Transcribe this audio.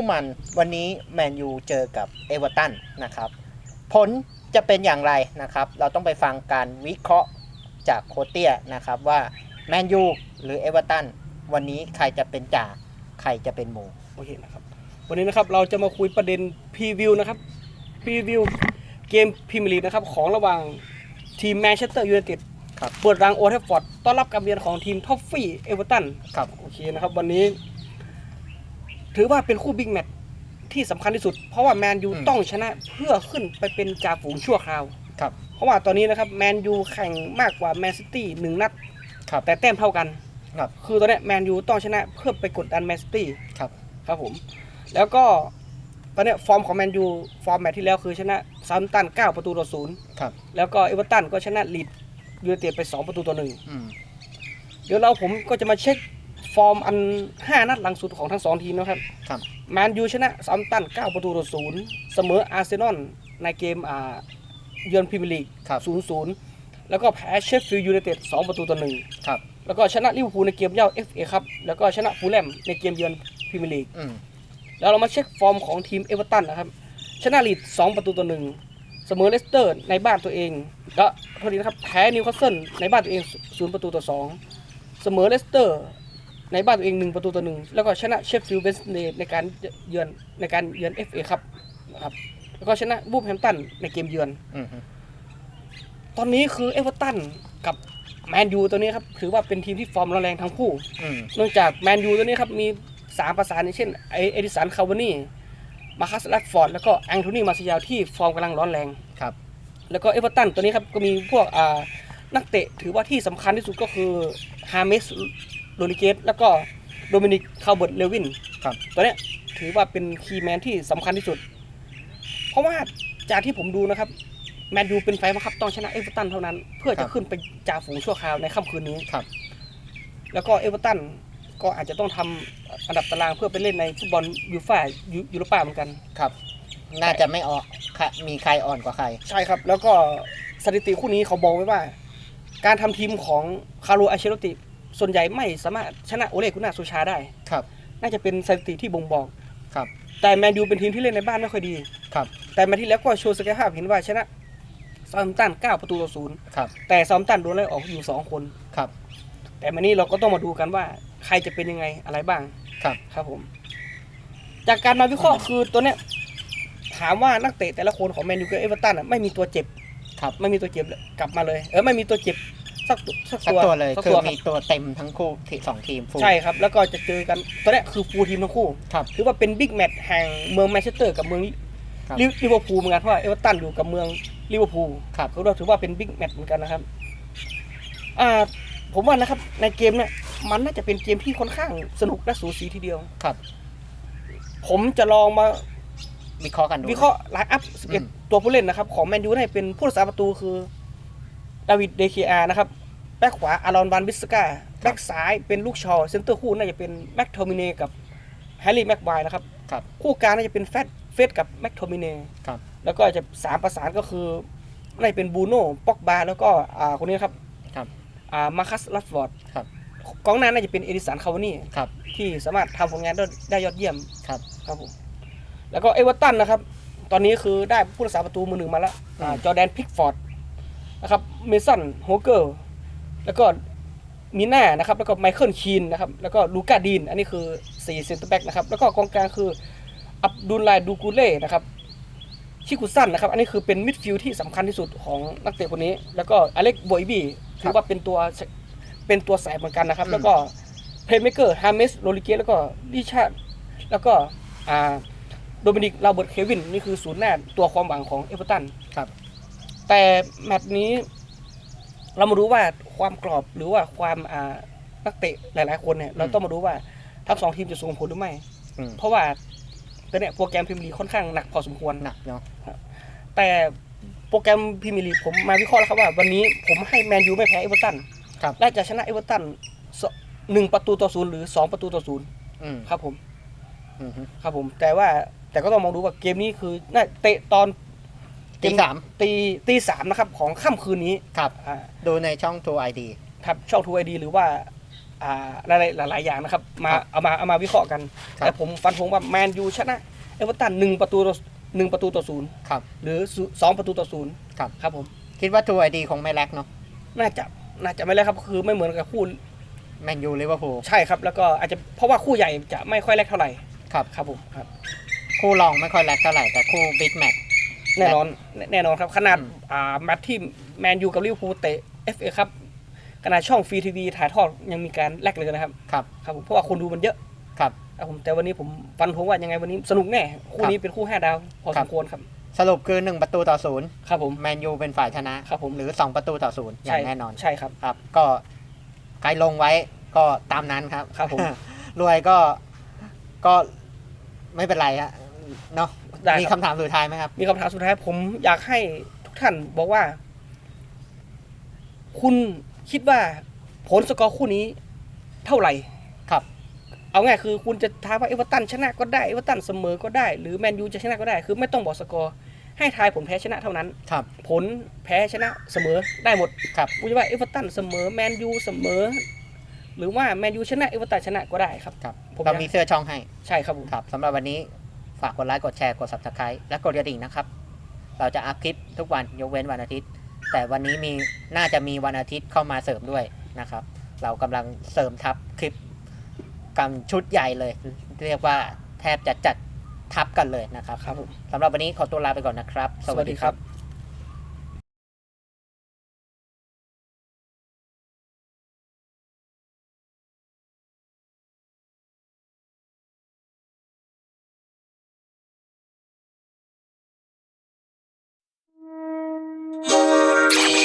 ผู้มันวันนี้แมนยูเจอกับเอเวอร์ตันนะครับ ผลจะเป็นอย่างไรนะครับ เราต้องไปฟังการวิเคราะห์จากโคชเตียนะครับว่าแมนยูหรือเอเวอร์ตันวันนี้ใครจะเป็นจ่าใครจะเป็นหมูโอเคนะครับ วันนี้นะครับเราจะมาคุยประเด็นพรีวิวนะครับพรีวิวเกมพรีเมียร์ลีกนะครับของระหว่างทีมแมนเชสเตอร์ยูไนเต็ดครับเปิดรังโอลด์แทฟฟอร์ดต้อนรับการเยือนของทีมท็อฟฟี่เอเวอร์ตันครับโอเคนะครับวันนี้ ถือว่าเป็นคู่บิ๊กแมตช์ที่สำคัญที่สุด เพราะว่าแมนยูอืม ต้องชนะเพื่อขึ้นไปเป็นจ่าฝูงชั่วคราว ครับ เพราะว่าตอนนี้นะครับแมนยูแข่งมากกว่าแมนซิตี้หนึ่งนัด ครับ แต่แต้มเท่ากัน ครับ คือตอนเนี้แมนยูต้องชนะเพื่อไปกดดันแมนซิตี้ครับ ครับผม แล้วก็ตอนเนี้ยฟอร์มของแมนยูฟอร์มแมตช์ที่แล้วคือชนะซา m มตัน 9 ประตูต่อศูนย์ครับ แล้วก็เอเวอร์ตันก็ชนะลีดยูไนเต็ดไป 2 ประตูต่อหนึ่งอืม เดี๋ยวเราผมก็จะมาเช็ค ฟอร์มอัน5นัดหลังสุดของทั้ง2ทีมนะครับครับ แมนยูชนะซา m มตัน 9 ประตูต่อศูนย์เสมออาร์เซนอลในเกมอ่าเยือนพรีเมียร์ลีกครับ0-0แล้วก็แพ้เชฟฟิลด์ยูไนเต็ด2ประตูต่อหนึ่งครับ แล้วก็ชนะลิเวอร์พูลในเกมเย่า FA ครับแล้วก็ชนะฟูลแลมในเกมเยือนพรีเมียร์ลีก อืมแล้วเรามาเช็คฟอร์มของทีมเอเวอร์ตันนะครับ ชนะลีด2 ประตูต่อหนึ่งเสมอเลสเตอร์ในบ้านตัวเองแล้วโทษทีนะครับ แพ้นิวคาสเซิลในบ้านตัวเอง0ประตูต่อ 2 เสมอเลสเตอร์ ในบ้านตัวเอง1ประตูต่อหนึ่งแล้วก็ชนะเชฟฟิลด์เวนส์เดย์ในการเยือนในการเยือน FA ครับนะครับแล้วก็ชนะบูฟแฮมป์ตันในเกมเยือน อืมตอนนี้คือเอเวอร์ตันกับแมนยูตัวนี้ครับถือว่าเป็นทีมที่ฟอร์มร้อนแรงทั้งคู่ อืมเนื่องจากแมนยูตัวนี้ครับ มีสามประสานอย่างเช่นไอเอดิสันคาวานี่มาคัสลัดฟอร์ด แล้วก็แองโทนีมาซิยาลที่ฟอร์มกำลังร้อนแรง ครับ แล้วก็เอเวอร์ตันตัวนี้ครับ ก็มีพวกอ่านักเตะถือว่าที่สำคัญที่สุดก็คือฮาเมส โรดิเกสแล้วก็โดมินิกคาร์เบิร์ตเลวินครับตัวเนี้ยถือว่าเป็นคีย์แมนที่สำคัญที่สุด เพราะว่าจากที่ผมดูนะครับ แมนยูเป็นไฟล์บังคับต้องชนะเอเวอร์ตันเท่านั้น เพื่อครัจะบขึ้นไปจ่าฝูงชั่วคราวในค่ำคืนนี้ ครับ แล้วก็เอเวอร์ตันก็อาจจะต้องทำอันดับตารางเพื่อไปเล่นในฟุตบอลยูฟ่ายูยูโรป้าเหมือนกัน ครับ น่าจะไม่ออกค่ะมีใครอ่อนกว่าใคร ใช่ครับ แล้วก็สถิติคู่นี้เขาบอกไว้ว่า การทำทีมของคาร์โลอัลเชโรติ ส่วนใหญ่ไม่สามารถชนะโอเลกุน่าโซชาได้ ครับ น่าจะเป็นสถิติที่บ่งบอก ครับ แต่แมนยูเป็นทีมที่เล่นในบ้านไม่ค่อยดี ครับ แต่แมตช์ที่แล้วก็โชว์ศักยภาพเห็นว่าชนะซา m มตัน9ประตูต่อศูนย์ครับ แต่ซา m มตันโดนไล่ออกอยู่2คน ครับ แต่มานี้เราก็ต้องมาดูกันว่าใครจะเป็นยังไงอะไรบ้าง ครับ ครับผม จากการมาวิเคราะห์คือตัวเนี้ยถามว่านักเตะแต่ละคนของแมนยูกับเอเวอร์ตันอะไม่มีตัวเจ็บ ครับ ไม่มีตัวเจ็บเลยกลับมาเลย เออไม่มีตัวเจ็บ สักตัวสักสักตัวตัวเลยสักคือตัวครับมีตัวเต็มทั้งคู่ที่สองทีมฟูล ใช่ครับ แล้วก็จะเจอกันตัวเนี้ยคือฟูลทีมทั้งคู่ครับ ถือว่าเป็นบิ๊กแมตช์แห่งเมืองแมนเชสเตอร์กับเมืองครับลิลิเวอร์พูลเหมือนกันเพราะว่าเอเวอร์ตันอยู่กับเมืองลิเวอร์พูลครับ ก็ถือว่าเป็นบิ๊กแมตช์เหมือนกันนะครับอ่าผมว่านะครับในเกมเนี่ยมันน่าจะเป็นเกมที่ค่อนข้างสนุกและสูสีทีเดียว ครับผมจะลองมา วิเคราะห์กันดู วิเคราะห์ไลน์อัพอืม 11ตัวผู้เล่นนะครับ ของแมนยูให้เป็นผู้รักษาประตูคือ ดาวิดเดเคอานะครับแบ็คขวาอารอนวันบิสกาแบ็คซ้ายเป็นลูกชอเซนเตอร์คู่น่าจะเป็นแม็กโทมิเนกับแฮร์รี่แม็กไวร์นะครับครับ คู่กลางน่าจะเป็นแฟดเฟดกับแม็กโทมิเนครับแล้วก็จะสามประสานก็คือน่าจะเป็นบูโน่ป็อกบาแล้วก็อ่าคนนี้ครับครับอ่ามาคัสลัดฟอร์ดครับกองหน้าน่าจะเป็นเอดิสันคาวานี่ครับที่สามารถทำผลงานได้ได้ยอดเยี่ยมครับครับผมแล้วก็เอเวอร์ตันนะครับ ตอนนี้คือได้ผู้รักษาประตูมือหนึ่งมาแล้วอ่าอืมจอร์แดนพิกฟอร์ด นะครับเมสันโฮเกอร์แล้วก็มีน่านะครับแล้วก็ไมเคิลคีนนะครับแล้วก็ลูกาดีน อันนี้คือ4เซนเตอร์แบ็กนะครับแล้วก็กองกลางคืออับดุลไลดูกูเล่นะครับชิคุซันนะครับอันนี้คือเป็นมิดฟิลด์ที่สำคัญที่สุดของนักเตะคนนี้ แล้วก็อเล็กบอยบี้ถือว่าเป็นตัวเป็นตัวแสบเหมือนกันนะครับอืมแล้วก็เพลย์เมเกอร์ฮาเมสโรลิเกสแล้วก็ดิชาร์ดแล้วก็อ่าโดมินิกลาเบิร์ตเควิน นี่คือศูนย์หน้าตัวความหวังของเอเวอร์ตันครับ แต่แมตช์นี้ เรามาดูว่าความกรอบหรือว่าความอ่านักเตะหลาย ๆ คนเนี่ย เราต้องมาดูว่าทั้งสองทีมจะส่งผลหรือไม่ อืมเพราะว่าตัวเนี่ยโปรแกรมพรีเมียร์ลีกค่อนข้างหนักพอสมควรหนักเนาะแต่โปรแกรมพรีเมียร์ลีกผมมาวิเคราะห์แล้วครับว่าวันนี้ผมให้แมนยูไม่แพ้เอเวอร์ตันครับ และจะชนะเอเวอร์ตันสหนึ่งประตูต่อศูนย์หรือสองประตูต่อศูนย์อืมครับผม อืมฮึครับผมแต่ว่าแต่ก็ต้องมองดูว่าเกมนี้คือน่าเตะตอน ตีสามตีตีสามนะครับของค่ำคืนนี้ครับ อ่าดูในช่อง True ID ครับช่องทูไอดีหรือว่าอ่าหลายๆหลายๆอย่างนะครับ มาครับเอามาเอามาวิเคราะห์กัน ครับ แต่ผมฟันธงว่าแมนยูชนะเอเวอร์ตันหนึ่งประตูต่อหนึ่งประตูต่อศูนย์ครับ หรือศูสองประตูต่อศูนย์ครับ ครับผมคิดว่าทูไอดีคงไม่แลกเนาะน่าจะน่าจะไม่แล้วครับคือไม่เหมือนกับคู่แมนยูลิเวอร์พูลใช่ครับ แล้วก็อาจจะเพราะว่าคู่ใหญ่จะไม่ค่อยแลกเท่าไหร่ครับ ครับผมครับ คู่รองไม่ค่อยแลกเท่าไหร่แต่คู่บิ๊กแมตช์ แน่นอนแน่แน่นอนครับ ขนาดอืมอ่าแมตช์ที่แมนยูกับลิเวอร์พูลเตะ FA ครับขนาดช่องฟรีทีวีถ่ายทอดยังมีการแลกเลยนะครับครับครับผมเพราะว่าคนดูมันเยอะครับครับผมแต่วันนี้ผมฟันธงว่ายังไงวันนี้สนุกแน่ คู่นี้เป็นคู่ห้าดาวพอครัสบมควรครับ สรุปคือ 1 ประตูต่อศูนย์ครับผมแมนยูเป็นฝ่ายชนะครับผมหรือ 2 ประตูต่อศูนย์อย่างแน่นอนใช่ครับครับ ก็ใครลงไว้ก็ตามนั้นครับครับผมรวยก็ก็ไม่เป็นไรฮะเนาะ ได้มีคครับำถามสุดท้ายไหมครับ มีคำถามสุดท้ายผมอยากให้ทุกท่านบอกว่า คุณคิดว่าผลสกอร์คู่นี้เท่าไหร่ ครับ เอาง่ายคือคุณจะท้ายว่าเอเวอร์ตันชนะก็ได้เอเวอร์ตันเสมอก็ได้ หรือแมนยูจะชนะก็ได้ คือไม่ต้องบอกสกอร์ ให้ทายผลแพ้ชนะเท่านั้น ครับ ผลแพ้ชนะเสมอได้หมดครับกูจะว่าเอเวอร์ตันเสมอแมนยูเสมอ หรือว่าแมนยูชนะเอเวอร์ตันชนะก็ได้ครับ ครับ ผมเราอยาก มีเสื้อช่องให้ ใช่ครับผม ครับสำหรับวันนี้ ฝากกดไลค์กดแชร์กด subscribe และกดกระดิ่งนะครับ เราจะอัพคลิปทุกวันยกเว้นวันอาทิตย์ แต่วันนี้มีน่าจะมีวันอาทิตย์เข้ามาเสริมด้วยนะครับ เรากำลังเสริมทับคลิปกันชุดใหญ่เลย เรียกว่าแทบจะจัดทับกันเลยนะครับครับผม สำหรับวันนี้ขอตัวลาไปก่อนนะครับ สวัสดีครับ me.